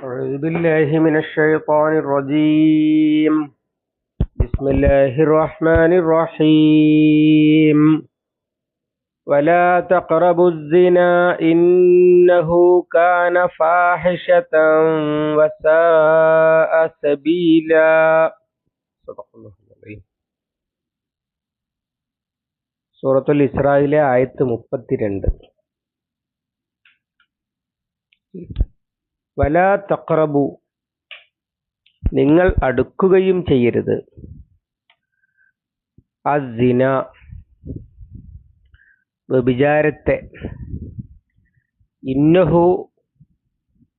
أعوذ بالله من الشيطان الرجيم بسم الله الرحمن الرحيم ولا تقربوا الزنا إنه كان فاحشة وساء سبيلا صدق الله العظيم സൂറത്തുൽ ഇസ്രായിലെ ആയത്ത് മുപ്പത്തിരണ്ട് വലാ തക്രബു നിങ്ങൾ അടുക്കുകയും ചെയ്യരുത്. അസിന വ്യഭിചാരത്തെ. ഇന്നഹു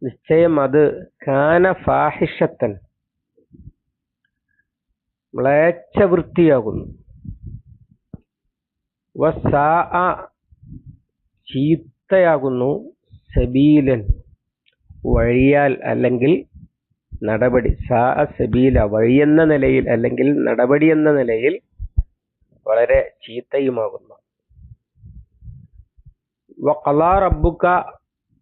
നിശ്ചയം അത് കാന ഫാഹിഷത്തൻ. മ്ലേച്ഛവൃത്തിയാകുന്നു വസാ ചീത്തയാകുന്നു സബീലൻ. വഴിയാൽ അല്ലെങ്കിൽ നടപടി സാ സബീല വഴിയെന്ന നിലയിൽ അല്ലെങ്കിൽ നടപടി എന്ന നിലയിൽ വളരെ ചീത്തയുമാകുന്നു. വഖലാ റബ്ബുക്ക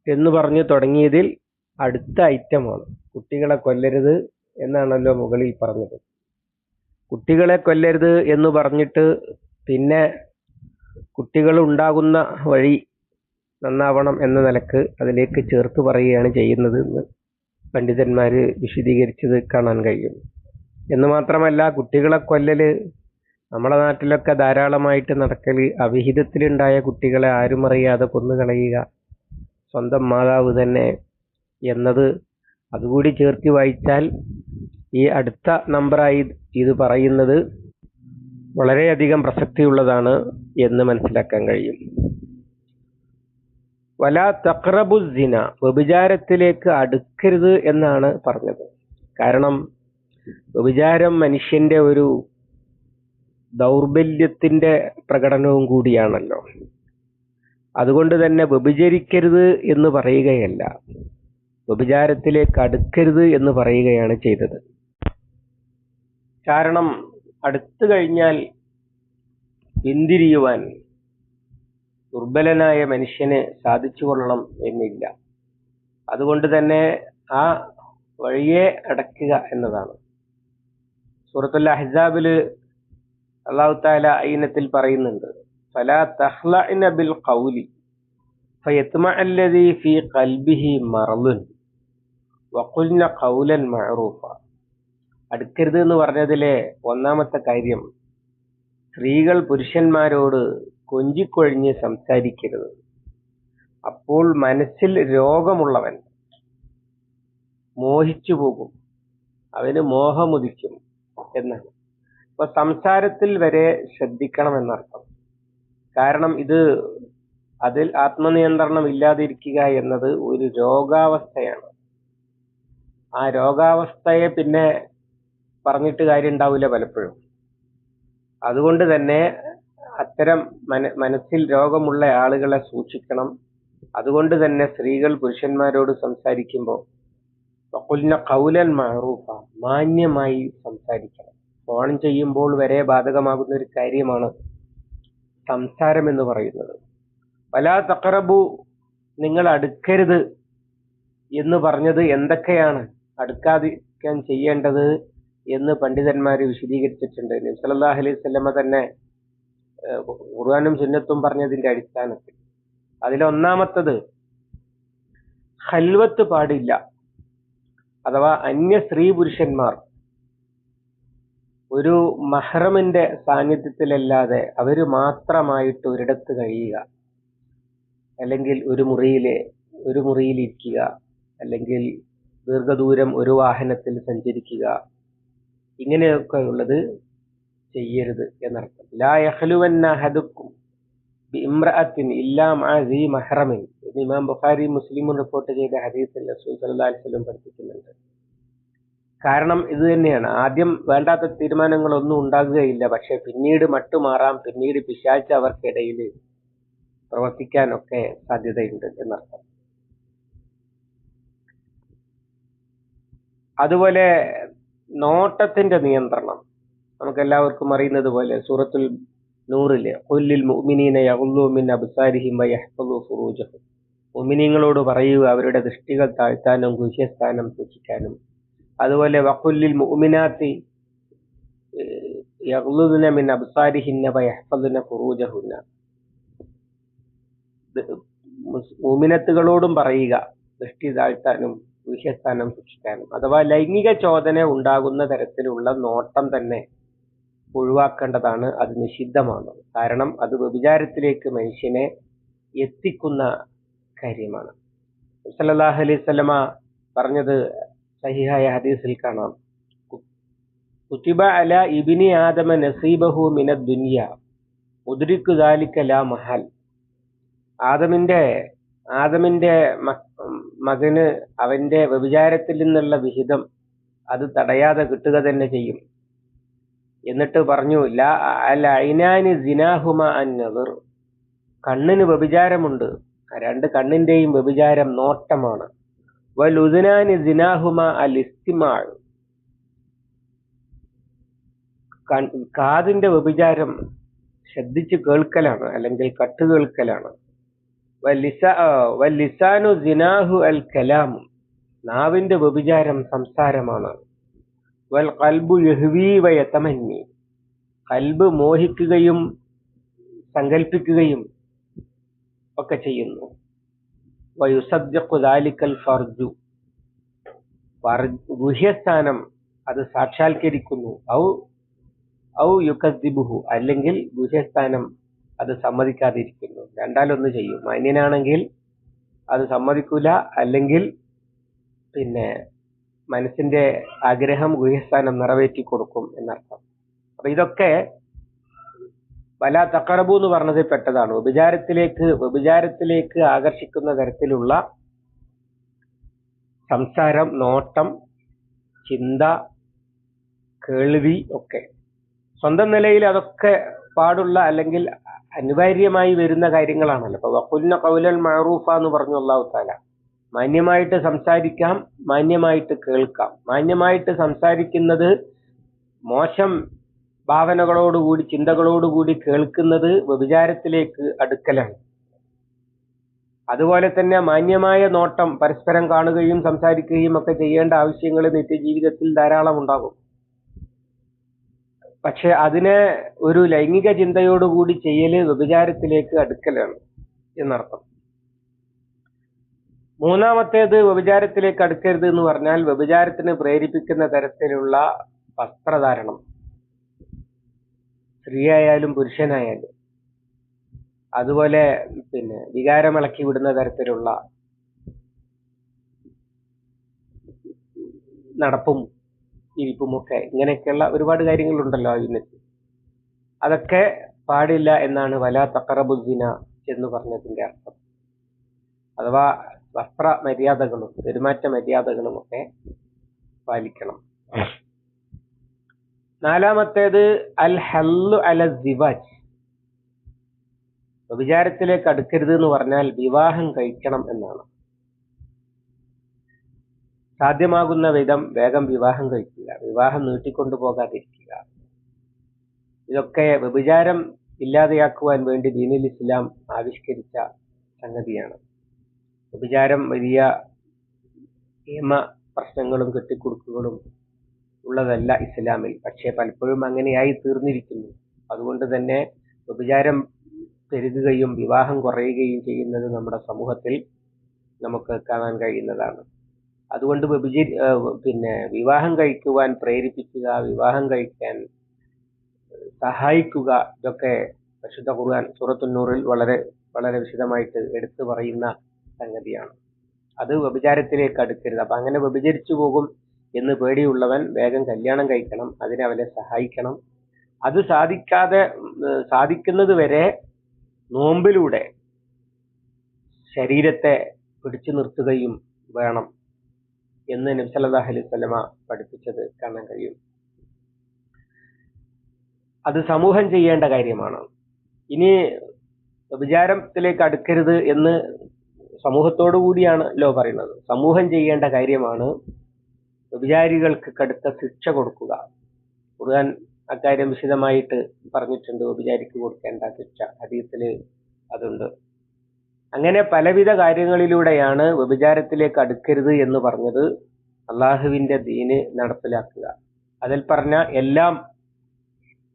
എന്ന് പറഞ്ഞു തുടങ്ങിയതിൽ അടുത്ത ഐറ്റമാണ്. കുട്ടികളെ കൊല്ലരുത് എന്നാണല്ലോ മുകളിൽ പറഞ്ഞത്. കുട്ടികളെ കൊല്ലരുത് എന്ന് പറഞ്ഞിട്ട് പിന്നെ കുട്ടികൾ ഉണ്ടാകുന്ന വഴി നന്നാവണം എന്ന നിലയ്ക്ക് അതിലേക്ക് ചേർത്ത് പറയുകയാണ് ചെയ്യുന്നത് എന്ന് പണ്ഡിതന്മാർ വിശദീകരിച്ചത് കാണാൻ കഴിയും. എന്ന് മാത്രമല്ല കുട്ടികളെ കൊല്ലല് നമ്മുടെ നാട്ടിലൊക്കെ ധാരാളമായിട്ട് നടക്കൽ അവിഹിതത്തിലുണ്ടായ കുട്ടികളെ ആരും അറിയാതെ കൊന്നുകളയുക സ്വന്തം മാതാവ് തന്നെ എന്നത് അതുകൂടി ചേർത്ത് വായിച്ചാൽ ഈ അടുത്ത നമ്പറായി ഇത് പറയുന്നത് വളരെയധികം പ്രസക്തിയുള്ളതാണ് എന്ന് മനസ്സിലാക്കാൻ കഴിയും. വല തക്രബുസിന വ്യഭിചാരത്തിലേക്ക് അടുക്കരുത് എന്നാണ് പറഞ്ഞത്. കാരണം വ്യഭിചാരം മനുഷ്യന്റെ ഒരു ദൗർബല്യത്തിന്റെ പ്രകടനവും കൂടിയാണല്ലോ. അതുകൊണ്ട് തന്നെ വ്യഭിചരിക്കരുത് എന്ന് പറയുകയല്ല. വ്യഭിചാരത്തിലേക്ക് അടുക്കരുത് എന്ന് പറയുകയാണ് ചെയ്തത്. കാരണം അടുത്തു കഴിഞ്ഞാൽ പിന്തിരിയുവാൻ ദുർബലനായ മനുഷ്യന് സാധിച്ചു കൊള്ളണം എന്നില്ല. അതുകൊണ്ട് തന്നെ ആ വഴിയെ അടക്കുക എന്നതാണ്. സൂറത്തുൽ അഹ്സാബിൽ അള്ളാഹു താല ഐനത്തിൽ പറയുന്നുണ്ട് ഫലാ തഹ്ല ബിൽ ഖൗലി ഫീ ഖൽബിഹി മറലുൻ വഖുൽന ഖൗലൻ മഅറൂഫ. അടുക്കരുത് എന്ന് പറഞ്ഞതിലെ ഒന്നാമത്തെ കാര്യം സ്ത്രീകൾ പുരുഷന്മാരോട് കൊഞ്ചിക്കൊഴിഞ്ഞ് സംസാരിക്കരുത്. അപ്പോൾ മനസ്സിൽ രോഗമുള്ളവൻ മോഹിച്ചു പോകും. അവന് മോഹമുദിക്കും എന്നാണ് അപ്പൊ സംസാരത്തിൽ വരെ ശ്രദ്ധിക്കണം എന്നർത്ഥം കാരണം ഇത് അതിൽ ആത്മനിയന്ത്രണം ഇല്ലാതിരിക്കുക എന്നത് ഒരു രോഗാവസ്ഥയാണ്. ആ രോഗാവസ്ഥയെ പിന്നെ പറഞ്ഞിട്ട് കാര്യം ഉണ്ടാവില്ല പലപ്പോഴും. അതുകൊണ്ട് തന്നെ അത്തരം മന മനസ്സിൽ രോഗമുള്ള ആളുകളെ സൂക്ഷിക്കണം. അതുകൊണ്ട് തന്നെ സ്ത്രീകൾ പുരുഷന്മാരോട് സംസാരിക്കുമ്പോൾ വഖുൽന കൗലൻ മാറൂഫ മാന്യമായി സംസാരിക്കണം. ഫോൺ ചെയ്യുമ്പോൾ വരെ ബാധകമാകുന്ന ഒരു കാര്യമാണ് സംസാരം എന്ന് പറയുന്നത്. വലാ തക്കറബു നിങ്ങൾ അടുക്കരുത് എന്ന് പറഞ്ഞത് എന്തൊക്കെയാണ്? അടുക്കാതിരിക്കാൻ ചെയ്യേണ്ടത് എന്ന് പണ്ഡിതന്മാർ വിശദീകരിച്ചിട്ടുണ്ട്. നബി അലൈഹി വസല്ലമ തന്നെ ഖുർആാനും സുന്നത്തും പറഞ്ഞതിന്റെ അടിസ്ഥാനത്തിൽ. അതിലൊന്നാമത്തത് ഹൽവത്ത് പാടില്ല. അഥവാ അന്യ സ്ത്രീ പുരുഷന്മാർ ഒരു മഹ്റമിന്റെ സാന്നിധ്യത്തിലല്ലാതെ അവർ മാത്രമായിട്ട് ഒരിടത്ത് കഴിയുക. അല്ലെങ്കിൽ ഒരു മുറിയിലെ ഒരു മുറിയിൽ ഇരിക്കുക അല്ലെങ്കിൽ ദീർഘദൂരം ഒരു വാഹനത്തിൽ സഞ്ചരിക്കുക. ഇങ്ങനെയൊക്കെ ഉള്ളത് ചെയ്യരുത് എന്നർത്ഥം. ലാ യഹ്ലുവന്ന ബിഇംറഅത്തിൻ ഇല്ലാ മഅ സീ മഹ്റമിൻ. എന്ന് ഇമാം ബുഖാരി മുസ്ലിമും റിപ്പോർട്ട് ചെയ്ത ഹദീസിൽ റസൂൽ വസല്ലം പഠിപ്പിക്കുന്നുണ്ട്. കാരണം ഇത് തന്നെയാണ്. ആദ്യം വേണ്ടാത്ത തീരുമാനങ്ങളൊന്നും ഉണ്ടാകുകയില്ല. പക്ഷെ പിന്നീട് മട്ടുമാറാം പിന്നീട് പിശാച്ച് അവർക്കിടയിൽ പ്രവർത്തിക്കാനൊക്കെ സാധ്യതയുണ്ട് എന്നർത്ഥം. അതുപോലെ നോട്ടത്തിന്റെ നിയന്ത്രണം. നമുക്ക് എല്ലാവർക്കും അറിയുന്നത് പോലെ സൂറത്തുൽ നൂറിലെ കൊല്ലിൽ അബ്സാരിഹിം ഫുറൂജഹും. മുഅ്മിനീങ്ങളോട് പറയുക അവരുടെ ദൃഷ്ടികൾ താഴ്ത്താനും ഗുഹ്യസ്ഥാനം സൂക്ഷിക്കാനും. അതുപോലെ വഖുല്ലിൽ മുഅ്മിനാത്തി യഗ്ലുദ്ന മിൻ അബ്സാരിഹിന്ന ഫുറൂജഹുന്ന. മുഅ്മിനത്തുകളോടും പറയുക ദൃഷ്ടി താഴ്ത്താനും ഗുഹ്യസ്ഥാനം സൂക്ഷിക്കാനും അഥവാ ലൈംഗിക ചോദന ഉണ്ടാകുന്ന തരത്തിലുള്ള നോട്ടം തന്നെ ഒഴിവാക്കേണ്ടതാണ് അത് നിഷിദ്ധമാണ്. കാരണം അത് വ്യഭിചാരത്തിലേക്ക് മനുഷ്യനെ എത്തിക്കുന്ന കാര്യമാണ്. സല്ലല്ലാഹു അലൈഹി സ്വലമ പറഞ്ഞത് സഹിഹായ ഹദീസിൽ കാണാം. കുത്തിബ അല ഇബിനി ആദമ നസീബഹു മിന ദുനിയ. മുദ്രിക്കു ദാലിക ലാ മഹൽ. ആദമിന്റെ ആദമിന്റെ മകന് അവന്റെ വ്യഭിചാരത്തിൽ നിന്നുള്ള വിഹിതം അത് തടയാതെ കിട്ടുക തന്നെ ചെയ്യും. എന്നിട്ട് പറഞ്ഞു ലാ അൽ ഐനാനി അൻ നദർ. കണ്ണിന് വ്യഭിചാരമുണ്ട്. രണ്ട് കണ്ണിന്റെയും വ്യഭിചാരം നോട്ടമാണ്. സിനാഹുമ അൽ കാതിന്റെ വ്യഭിചാരം ശ്രദ്ധിച്ച് കേൾക്കലാണ് അല്ലെങ്കിൽ കട്ട് കേൾക്കലാണ്. വല്ലിസാനു സിനാഹു അൽ കലാമു. നാവിന്റെ വ്യഭിചാരം സംസാരമാണ്. വൽ കൽബു യഹ്വി വയത്തമന്നി കൽബ് മോഹിക്കുകയും സങ്കല്പിക്കുകയും ഒക്കെ ചെയ്യുന്നു. വയുസദ്യഖു ദാലിക്കൽ ഫർജു. ഗുഹ്യസ്ഥാനം അത് സാക്ഷാത്കരിക്കുന്നു. ഔ ഔ യുക്കദ്ദിബുഹു അല്ലെങ്കിൽ ഗുഹ്യസ്ഥാനം അത് സമ്മതിക്കാതിരിക്കുന്നു. രണ്ടാലൊന്ന് ചെയ്യും. മാന്യനാണെങ്കിൽ അത് സമ്മതിക്കൂല. അല്ലെങ്കിൽ പിന്നെ മനസ്സിന്റെ ആഗ്രഹം ഗുഹ്യസ്ഥാനം നിറവേറ്റി കൊടുക്കും എന്നർത്ഥം. അപ്പൊ ഇതൊക്കെ വല തക്കറബു എന്ന് പറഞ്ഞതിൽ പെട്ടതാണ്. വ്യഭിചാരത്തിലേക്ക് വ്യഭിചാരത്തിലേക്ക് ആകർഷിക്കുന്ന തരത്തിലുള്ള സംസാരം നോട്ടം ചിന്ത കേൾവി ഒക്കെ. സ്വന്തം നിലയിൽ അതൊക്കെ പാടുള്ള അല്ലെങ്കിൽ അനിവാര്യമായി വരുന്ന കാര്യങ്ങളാണല്ലോ. അപ്പൊ വക്കുലിന കൗലൽ മഅറൂഫ എന്ന് പറഞ്ഞു അള്ളാഹു മാന്യമായിട്ട് സംസാരിക്കാം മാന്യമായിട്ട് കേൾക്കാം. മാന്യമായിട്ട് സംസാരിക്കുന്നത് മോശം ഭാവനകളോടുകൂടി ചിന്തകളോടുകൂടി കേൾക്കുന്നത് വ്യഭിചാരത്തിലേക്ക് അടുക്കലാണ്. അതുപോലെ തന്നെ മാന്യമായ നോട്ടം പരസ്പരം കാണുകയും സംസാരിക്കുകയും ഒക്കെ ചെയ്യേണ്ട ആവശ്യങ്ങൾ നിത്യജീവിതത്തിൽ ധാരാളം ഉണ്ടാകും. പക്ഷെ അതിനെ ഒരു ലൈംഗിക ചിന്തയോടുകൂടി ചെയ്യൽ വ്യഭിചാരത്തിലേക്ക് അടുക്കലാണ് എന്നർത്ഥം. മൂന്നാമത്തേത് വ്യഭിചാരത്തിലേക്ക് അടുക്കരുത് എന്ന് പറഞ്ഞാൽ വ്യഭിചാരത്തിന് പ്രേരിപ്പിക്കുന്ന തരത്തിലുള്ള വസ്ത്രധാരണം. സ്ത്രീയായാലും പുരുഷനായാലും. അതുപോലെ പിന്നെ വികാരമിളക്കി വിടുന്ന തരത്തിലുള്ള നടപ്പും ഇരിപ്പുമൊക്കെ ഇങ്ങനെയൊക്കെയുള്ള ഒരുപാട് കാര്യങ്ങളുണ്ടല്ലോ ഇതിനകത്ത് അതൊക്കെ പാടില്ല എന്നാണ് വല തക്കറബുദ്ദിന എന്ന് പറഞ്ഞതിന്റെ അർത്ഥം. അഥവാ വസ്ത്ര മര്യാദകളും പെരുമാറ്റ മര്യാദകളും ഒക്കെ പാലിക്കണം. നാലാമത്തേത് അൽ ഹല്ലു അല സിവാജ്. വിചാരത്തിലേക്ക് അടുക്കരുത് എന്ന് പറഞ്ഞാൽ വിവാഹം കഴിക്കണം എന്നാണ്. സാധ്യമാകുന്ന വിധം വേഗം വിവാഹം കഴിക്കുക വിവാഹം നീട്ടിക്കൊണ്ടു പോകാതിരിക്കുക. ഇതൊക്കെ വ്യഭിചാരം ഇല്ലാതെയാക്കുവാൻ വേണ്ടി ദീനുൽ ഇസ്ലാം ആവിഷ്കരിച്ച സംഗതിയാണ്. വ്യഭിചാരം വലിയ നിയമ പ്രശ്നങ്ങളും കെട്ടിക്കൊടുക്കുകളും ഉള്ളതല്ല ഇസ്ലാമിൽ. പക്ഷേ പലപ്പോഴും അങ്ങനെയായി തീർന്നിരിക്കുന്നു. അതുകൊണ്ട് തന്നെ വ്യഭിചാരം പെരുകുകയും വിവാഹം കുറയുകയും ചെയ്യുന്നത് നമ്മുടെ സമൂഹത്തിൽ നമുക്ക് കാണാൻ കഴിയുന്നതാണ്. അതുകൊണ്ട് വ്യഭിചരി പിന്നെ വിവാഹം കഴിക്കുവാൻ പ്രേരിപ്പിക്കുക വിവാഹം കഴിക്കാൻ സഹായിക്കുക ഇതൊക്കെ പരിശുദ്ധ ഖുർആൻ സൂറത്തുന്നൂറിൽ വളരെ വളരെ വിശദമായിട്ട് എടുത്തു പറയുന്ന സംഗതിയാണ്. അത് വ്യഭിചാരത്തിലേക്ക് അടുക്കരുത്. അപ്പൊ അങ്ങനെ വ്യഭിചരിച്ചു പോകും എന്ന് പേടിയുള്ളവൻ വേഗം കല്യാണം കഴിക്കണം അതിനെ അവനെ സഹായിക്കണം. അത് സാധിക്കാതെ സാധിക്കുന്നത് വരെ നോമ്പിലൂടെ ശരീരത്തെ പിടിച്ചു നിർത്തുകയും വേണം. എന്ന് നബ്സല്ലാ അലൈഹി സ്വലമ പഠിപ്പിച്ചത് കാണാൻ കഴിയും. അത് സമൂഹം ചെയ്യേണ്ട കാര്യമാണ്. ഇനി വിചാരത്തിലേക്ക് അടുക്കരുത് എന്ന് സമൂഹത്തോടു കൂടിയാണല്ലോ പറയുന്നത്. സമൂഹം ചെയ്യേണ്ട കാര്യമാണ് വിചാരികൾക്ക് കടുത്ത ശിക്ഷ കൊടുക്കുക. ഖുർആൻ അക്കാര്യം വിശദമായിട്ട് പറഞ്ഞിട്ടുണ്ട്. വിചാരിക്ക് കൊടുക്കേണ്ട ശിക്ഷ. ഹദീസിൽ അതുണ്ട്. അങ്ങനെ പലവിധ കാര്യങ്ങളിലൂടെയാണ് വ്യഭിചാരത്തിലേക്ക് അടുക്കരുത് എന്ന് പറഞ്ഞത് അള്ളാഹുവിന്റെ ദീന് നടപ്പിലാക്കുക. അതിൽ പറഞ്ഞ എല്ലാം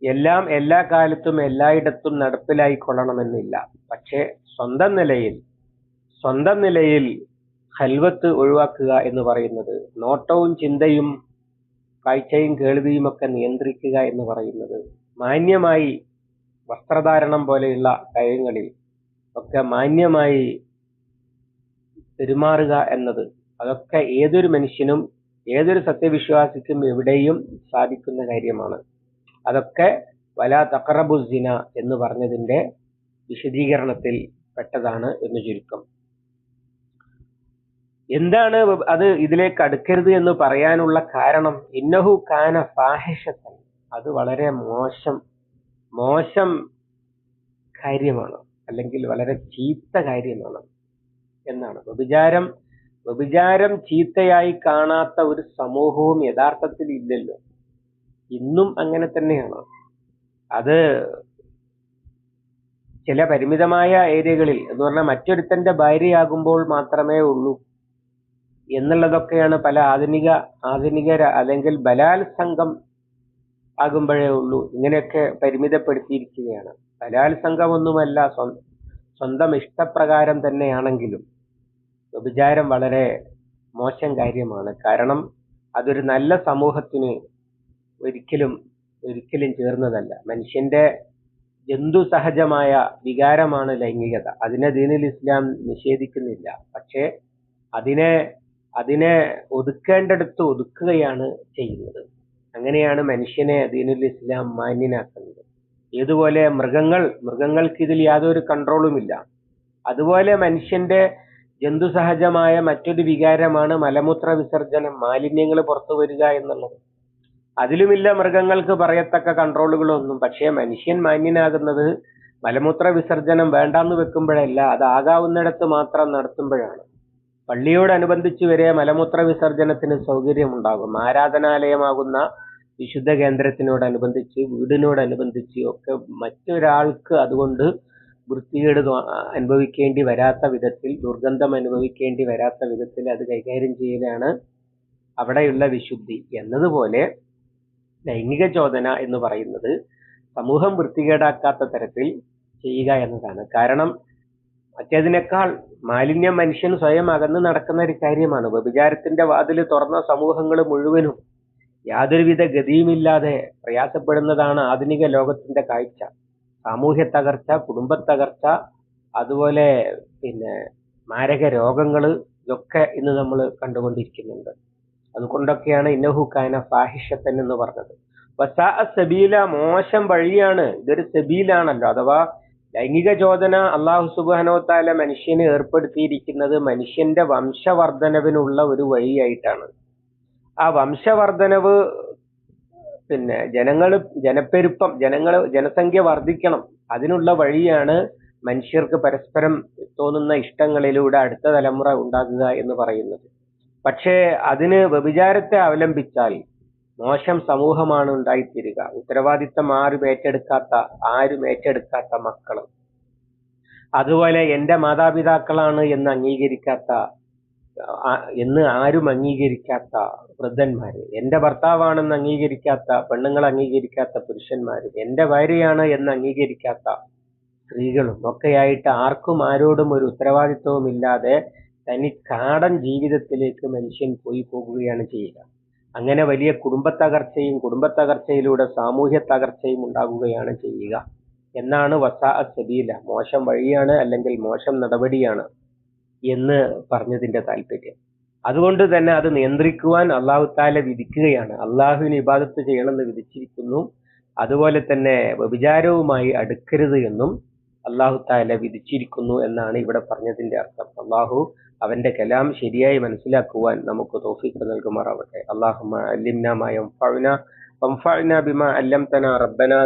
എല്ലാം എല്ലാ കാലത്തും എല്ലായിടത്തും നടപ്പിലായിക്കൊള്ളണമെന്നില്ല. പക്ഷേ സ്വന്തം നിലയിൽ സ്വന്തം നിലയിൽ ഹൽവത്ത് ഒഴിവാക്കുക എന്ന് പറയുന്നത് നോട്ടവും ചിന്തയും കാഴ്ചയും കേൾവിയും ഒക്കെ നിയന്ത്രിക്കുക എന്ന് പറയുന്നത് മാന്യമായി വസ്ത്രധാരണം പോലെയുള്ള കാര്യങ്ങളിൽ ഒക്കെ മാന്യമായി പെരുമാറുക എന്നത് അതൊക്കെ ഏതൊരു മനുഷ്യനും ഏതൊരു സത്യവിശ്വാസിക്കും എവിടെയും സാധിക്കുന്ന കാര്യമാണ്. അതൊക്കെ വല തക്കറബുസിന എന്ന് പറഞ്ഞതിന്റെ വിശദീകരണത്തിൽ പെട്ടതാണ് എന്ന് ചുരുക്കം. എന്താണ് അത് ഇതിലേക്ക് അടുക്കരുത് എന്ന് പറയാനുള്ള കാരണം? ഇന്നഹു കാന ഫാഹിഷത്തൻ. അത് വളരെ മോശം മോശം കാര്യമാണ്. അല്ലെങ്കിൽ വളരെ ചീത്ത കാര്യമാണ് എന്നാണ്. വ്യഭിചാരം വ്യഭിചാരം ചീത്തയായി കാണാത്ത ഒരു സമൂഹവും യഥാർത്ഥത്തിൽ ഇല്ലല്ലോ. ഇന്നും അങ്ങനെ തന്നെയാണ്. അത് ചില പരിമിതമായ ഏരിയകളിൽ എന്ന് പറഞ്ഞാൽ മറ്റൊരുത്തന്റെ ഭാര്യയാകുമ്പോൾ മാത്രമേ ഉള്ളൂ എന്നുള്ളതൊക്കെയാണ് പല ആധുനിക ആധുനിക അല്ലെങ്കിൽ ബലാത്സംഗം ആകുമ്പോഴേ ഉള്ളൂ. ഇങ്ങനെയൊക്കെ പരിമിതപ്പെടുത്തിയിരിക്കുകയാണ്. ബലാത്സംഗമൊന്നുമല്ല സ്വന്തം ഇഷ്ടപ്രകാരം തന്നെയാണെങ്കിലും വ്യഭിചാരം വളരെ മോശം കാര്യമാണ്. കാരണം അതൊരു നല്ല സമൂഹത്തിന് ഒരിക്കലും ഒരിക്കലും ചേർന്നതല്ല. മനുഷ്യന്റെ ജന്തു സഹജമായ വികാരമാണ് ലൈംഗികത. അതിനെ ദീനിൽ ഇസ്ലാം നിഷേധിക്കുന്നില്ല. പക്ഷേ അതിനെ അതിനെ ഒതുക്കേണ്ടടുത്ത് ഒതുക്കുകയാണ് ചെയ്യുന്നത്. അങ്ങനെയാണ് മനുഷ്യനെ ദീനുൽ ഇസ്ലാം മാന്യനാക്കുന്നത്. ഏതുപോലെ മൃഗങ്ങൾ മൃഗങ്ങൾക്ക് ഇതിൽ യാതൊരു കൺട്രോളുമില്ല അതുപോലെ മനുഷ്യന്റെ ജന്തു സഹജമായ മറ്റൊരു വികാരമാണ് മലമൂത്ര വിസർജനം മാലിന്യങ്ങൾ പുറത്തു വരിക എന്നുള്ളത്. അതിലുമില്ല മൃഗങ്ങൾക്ക് പറയത്തക്ക കൺട്രോളുകളൊന്നും പക്ഷേ മനുഷ്യൻ മാന്യനാകുന്നത് മലമൂത്ര വിസർജനം വേണ്ടാന്ന് വെക്കുമ്പോഴല്ല അത് ആകാവുന്നിടത്ത് മാത്രം നടത്തുമ്പോഴാണ്. പള്ളിയോടനുബന്ധിച്ച് വരെ മലമൂത്ര വിസർജനത്തിന് സൗകര്യമുണ്ടാകും. ആരാധനാലയമാകുന്ന വിശുദ്ധ കേന്ദ്രത്തിനോടനുബന്ധിച്ച് വീടിനോടനുബന്ധിച്ച് ഒക്കെ മറ്റൊരാൾക്ക് അതുകൊണ്ട് വൃത്തികേട് അനുഭവിക്കേണ്ടി വരാത്ത വിധത്തിൽ ദുർഗന്ധം അനുഭവിക്കേണ്ടി വരാത്ത വിധത്തിൽ അത് കൈകാര്യം ചെയ്യലാണ് അവിടെയുള്ള വിശുദ്ധി. എന്നതുപോലെ ലൈംഗിക ചോദന എന്ന് പറയുന്നത് സമൂഹം വൃത്തികേടാക്കാത്ത തരത്തിൽ ചെയ്യുക എന്നതാണ്. കാരണം മറ്റേതിനേക്കാൾ മാലിന്യം മനുഷ്യൻ സ്വയം അകന്ന് നടക്കുന്ന ഒരു കാര്യമാണ്. വ്യഭിചാരത്തിന്റെ വാതിൽ തുറന്ന സമൂഹങ്ങൾ മുഴുവനും യാതൊരുവിധ ഗതിയുമില്ലാതെ പ്രയാസപ്പെടുന്നതാണ് ആധുനിക ലോകത്തിന്റെ കാഴ്ച. സാമൂഹ്യ തകർച്ച കുടുംബ തകർച്ച അതുപോലെ പിന്നെ മാരക രോഗങ്ങൾ ഇതൊക്കെ ഇന്ന് നമ്മൾ കണ്ടുകൊണ്ടിരിക്കുന്നുണ്ട്. അതുകൊണ്ടൊക്കെയാണ് ഇന്നഹു കായന ഫാഹിഷത്തൻ എന്ന് പറഞ്ഞത്. വസാ സബീല മോശം വഴിയാണ്. ഇതൊരു സബീലാണല്ലോ. അഥവാ ലൈംഗിക ചോദന അള്ളാഹു സുബാനോത്താല മനുഷ്യന് ഏർപ്പെടുത്തിയിരിക്കുന്നത് മനുഷ്യന്റെ വംശവർദ്ധനവിനുള്ള ഒരു വഴിയായിട്ടാണ്. ആ വംശവർദ്ധനവ് പിന്നെ ജനങ്ങൾ ജനപ്പെരുപ്പം ജനങ്ങൾ ജനസംഖ്യ വർദ്ധിക്കണം അതിനുള്ള വഴിയാണ് മനുഷ്യർക്ക് പരസ്പരം തോന്നുന്ന ഇഷ്ടങ്ങളിലൂടെ അടുത്ത തലമുറ ഉണ്ടാകുക എന്ന് പറയുന്നത്. പക്ഷേ അതിന് വ്യഭിചാരത്തെ അവലംബിച്ചാൽ മോശം സമൂഹമാണ് ഉണ്ടായിത്തീരുക. ഉത്തരവാദിത്തം ആരും ഏറ്റെടുക്കാത്ത ആരും ഏറ്റെടുക്കാത്ത മക്കൾ അതുപോലെ എന്റെ മാതാപിതാക്കളാണ് എന്ന് അംഗീകരിക്കാത്ത എന്ന് ആരും അംഗീകരിക്കാത്ത വൃദ്ധന്മാര് എന്റെ ഭർത്താവാണെന്ന് അംഗീകരിക്കാത്ത പെണ്ണുങ്ങൾ അംഗീകരിക്കാത്ത പുരുഷന്മാര് എന്റെ ഭാര്യയാണ് എന്ന് അംഗീകരിക്കാത്ത സ്ത്രീകളും ഒക്കെയായിട്ട് ആർക്കും ആരോടും ഒരു ഉത്തരവാദിത്വവും ഇല്ലാതെ തനി കാടൻ ജീവിതത്തിലേക്ക് മനുഷ്യൻ പോയി പോകുകയാണ് ചെയ്യുക. അങ്ങനെ വലിയ കുടുംബത്തകർച്ചയും കുടുംബത്തകർച്ചയിലൂടെ സാമൂഹ്യ തകർച്ചയും ഉണ്ടാകുകയാണ് ചെയ്യുക. എന്നാണ് വസാ സബീല. മോശം വഴിയാണ് അല്ലെങ്കിൽ മോശം നടപടിയാണ് എന്ന് പറഞ്ഞതിന്റെ താല്പര്യം. അതുകൊണ്ട് തന്നെ അത് നിയന്ത്രിക്കുവാൻ അള്ളാഹു താല വിധിക്കുകയാണ്. അള്ളാഹുവിന് ഇബാദത്ത് ചെയ്യണമെന്ന് വിധിച്ചിരിക്കുന്നു. അതുപോലെ തന്നെ വ്യഭിചാരവുമായി അടുക്കരുത് എന്നും അള്ളാഹു താല വിധിച്ചിരിക്കുന്നു എന്നാണ് ഇവിടെ പറഞ്ഞതിന്റെ അർത്ഥം. അള്ളാഹു അവന്റെ കലാം ശരിയായി മനസ്സിലാക്കുവാൻ നമുക്ക് തോഫിക്ക് നൽകുമാറാവട്ടെ. അള്ളാഹുന ബിമ അല്ലം തന റബ്ബന